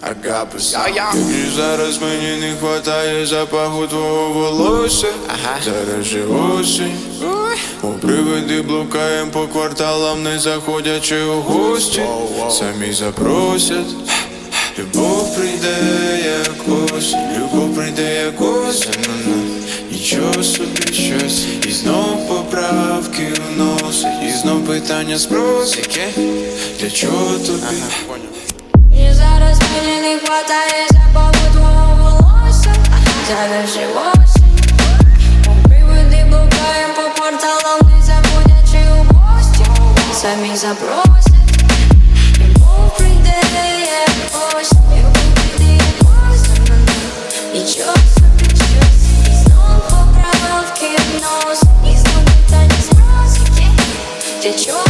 Агапи І зараз мені не хватає запаху твого волосся. Зараз же осінь. У привиди блукаєм по кварталам, не заходячи у гості. Самі запросять. Любов прийде як осінь, любов прийде як осінь. Нічого собі щось. І знов поправки вносить. І знов питання спросить. Для чого тобі? І не хватає запаху твого волосся. Зараз же осінь. У привиди по кварталам, не заходячи у гості. Самі запросять. Любов прийде як осінь Любов прийде як собі щось І знов поправки вносить І знов питання спросить. Для чого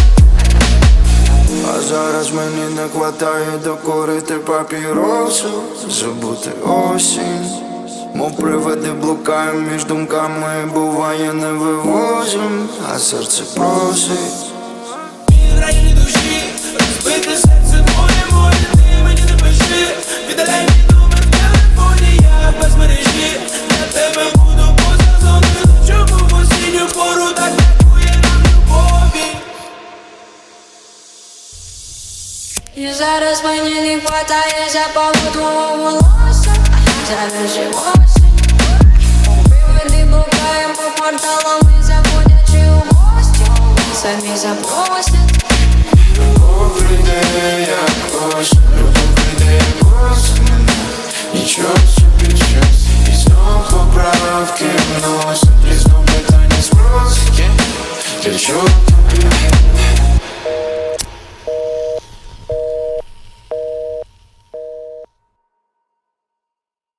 А зараз мені не хватає докорити папіросу Забути осінь. Мов приведи блукаєм між думками Буває не вивозим, а серце просить І зараз мені не хватає запаху твого волосся. Завіжі осінь Приведи блукаємо по кварталам І заходячи у гості. Самі запросять. Добрий день, я кожен Добрий день, кожен Нічого собі час І знов поправки вносять. І знов питання спросики Для чого